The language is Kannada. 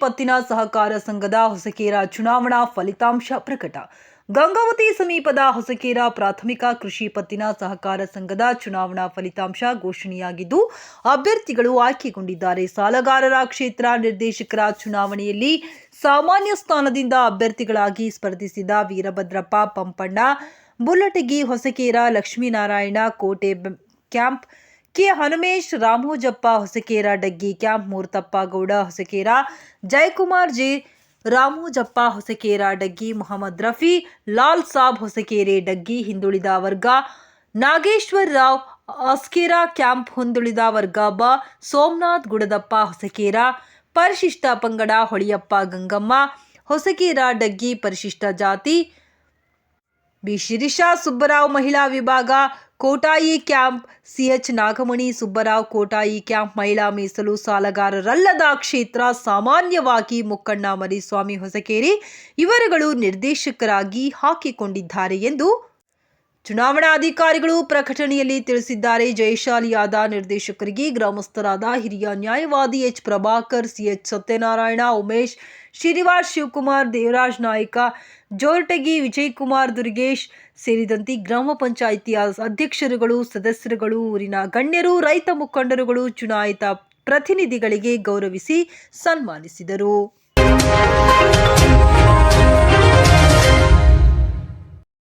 ಪತ್ತಿನ ಸಹಕಾರ ಸಂಘದ ಹೊಸಕೇರ ಚುನಾವಣಾ ಫಲಿತಾಂಶ ಪ್ರಕಟ. ಗಂಗಾವತಿ ಸಮೀಪದ ಹೊಸಕೇರ ಪ್ರಾಥಮಿಕ ಕೃಷಿ ಪತ್ತಿನ ಸಹಕಾರ ಸಂಘದ ಚುನಾವಣಾ ಫಲಿತಾಂಶ ಘೋಷಣೆಯಾಗಿದ್ದು, ಅಭ್ಯರ್ಥಿಗಳು ಆಯ್ಕೆಗೊಂಡಿದ್ದಾರೆ. ಸಾಲಗಾರರ ಕ್ಷೇತ್ರ ನಿರ್ದೇಶಕರ ಚುನಾವಣೆಯಲ್ಲಿ ಸಾಮಾನ್ಯ ಸ್ಥಾನದಿಂದ ಅಭ್ಯರ್ಥಿಗಳಾಗಿ ಸ್ಪರ್ಧಿಸಿದ ವೀರಭದ್ರಪ್ಪ ಪಂಪಣ್ಣ, ಬುಲ್ಲಟಗಿ ಹೊಸಕೇರ ಲಕ್ಷ್ಮೀನಾರಾಯಣ, ಕೋಟೆ camp K Hanumesh Ramojappa Hosakera Daggi camp Murthappa Gowda Hosakera Jayakumar J Ramojappa Hosakera Daggi Mohammad Rafi Lal Sab Hosakere Daggi ಹಿಂದುಳಿದ ವರ್ಗ ನಾಗೇಶ್ವರ್ ರಾವ್ ಅಸ್ಕೇರ ಕ್ಯಾಂಪ್ ಹಿಂದುಳಿದ ವರ್ಗ ಬ ಸೋಮನಾಥ್ ಗುಡದಪ್ಪ ಹೊಸಕೇರ ಪರಿಶಿಷ್ಟ ಪಂಗಡ ಹೊಳಿಯಪ್ಪ ಗಂಗಮ್ಮ ಹೊಸಕೇರ ಡಗ್ಗಿ ಪರಿಶಿಷ್ಟ ಜಾತಿ ಬಿ ಶಿರೀಷಾ ಸುಬ್ಬರಾವ್ ಮಹಿಳಾ ವಿಭಾಗ Kotayi camp, CH Nagamani, Subbarao Kotayi camp, ಮಹಿಳಾ ಮೀಸಲು ಸಾಲಗಾರರಲ್ಲದ ಕ್ಷೇತ್ರ ಸಾಮಾನ್ಯವಾಗಿ ಮುಕ್ಕಣ್ಣ ಮರಿಸ್ವಾಮಿ ಹೊಸಕೇರಿ. ಇವರುಗಳು ನಿರ್ದೇಶಕರಾಗಿ ಹಾಕಿಕೊಂಡಿದ್ದಾರೆ ಎಂದು ಚುನಾವಣಾಧಿಕಾರಿಗಳು ಪ್ರಕಟಣೆಯಲ್ಲಿ ತಿಳಿಸಿದ್ದಾರೆ, ಜಯಶಾಲಿಯಾದ ನಿರ್ದೇಶಕರಿಗೆ ಗ್ರಾಮಸ್ಥರಾದ ಹಿರಿಯ ನ್ಯಾಯವಾದಿ ಎಚ್. ಪ್ರಭಾಕರ್ ಸಿಎಚ್ ಸತ್ಯನಾರಾಯಣ, ಉಮೇಶ್, ಶ್ರೀನಿವಾಸ್ ಶಿವಕುಮಾರ್, ದೇವರಾಜ್ ನಾಯ್ಕ, ಜೋರ್ಟಗಿ ವಿಜಯಕುಮಾರ್ ದುರ್ಗೇಶ್ ಸೇರಿದಂತೆ ಗ್ರಾಮ ಪಂಚಾಯಿತಿಯ ಅಧ್ಯಕ್ಷರುಗಳು, ಸದಸ್ಯರುಗಳು, ಊರಿನ ಗಣ್ಯರು, ರೈತ ಮುಖಂಡರುಗಳು, ಚುನಾಯಿತ ಪ್ರತಿನಿಧಿಗಳಿಗೆ ಗೌರವಿಸಿ ಸನ್ಮಾನಿಸಿದರು.